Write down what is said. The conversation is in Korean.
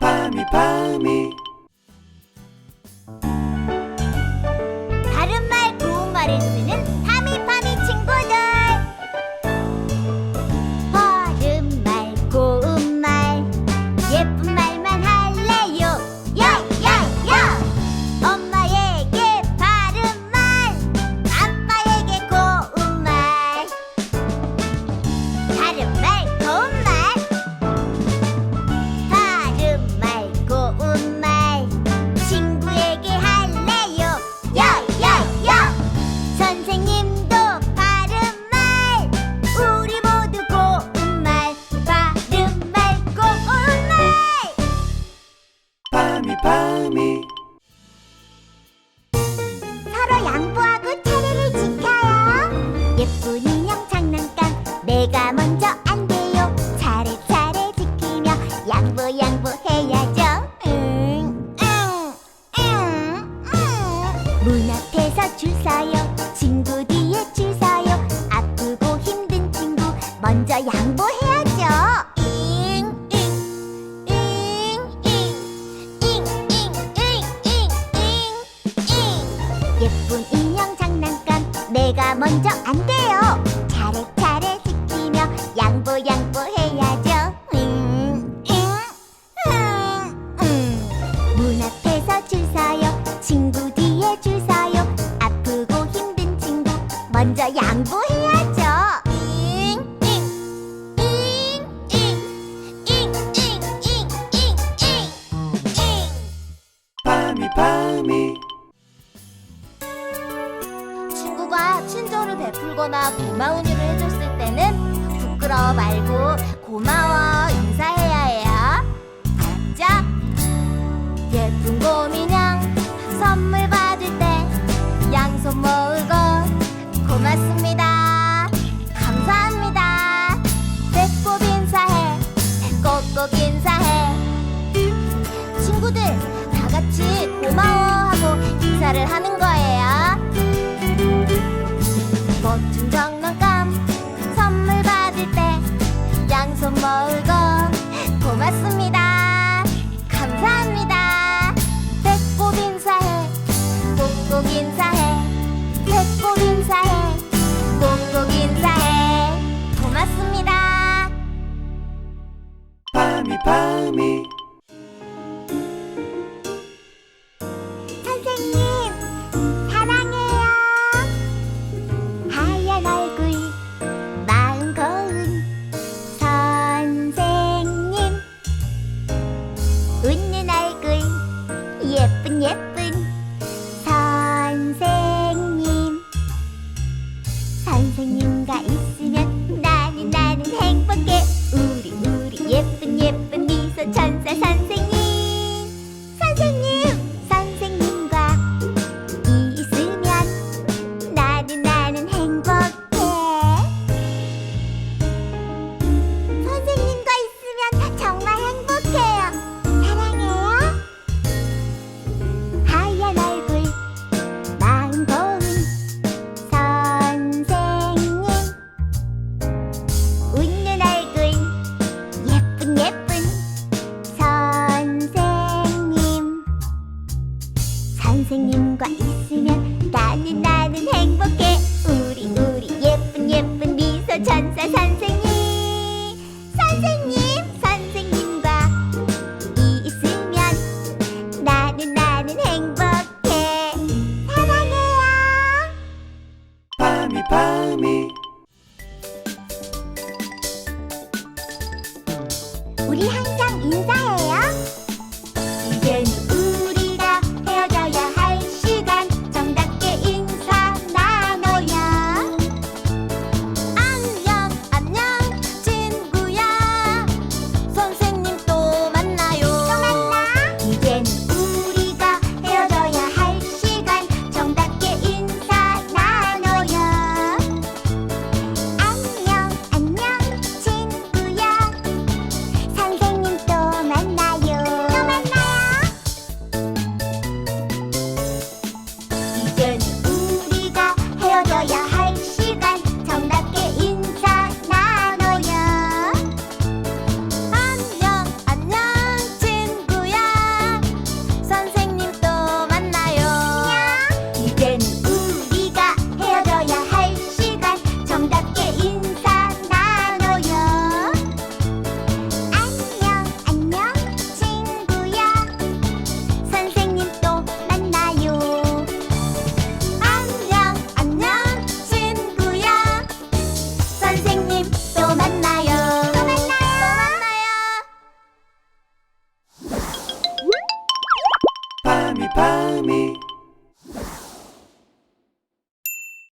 밤이 밤이 내가 먼저 안 돼요. 차례차례 지키며 양보 양보해야죠. 응, 응, 응, 응. 문 앞에서 줄 서요. 친구 뒤에 줄 서요. 아프고 힘든 친구 먼저 양보해야죠. 잉, 잉, 잉, 잉, 잉, 잉, 잉, 잉, 잉. 예쁜 인형 장난감 내가 먼저 안 양보 양보해야죠. 음, 음, 음, 음. 문 앞에서 줄 서요. 친구 뒤에 줄 서요. 아프고 힘든 친구 먼저 양보해야죠. 잉, 잉, 잉, 잉, 잉, 잉, 잉, 잉, 잉, 잉. 파미. 파미 친구가 친절을 베풀거나 고마운 일을 해줬을 때는 울어 말고 고마워. palmy, palmy. 선생님과 있으면 나는 나는 행복해. 우리 우리 예쁜 예쁜 미소 천사 선생님. 선생님 선생님과 있으면 나는 나는 행복해. 사랑해요. 파미 파미. 우리 항상 인사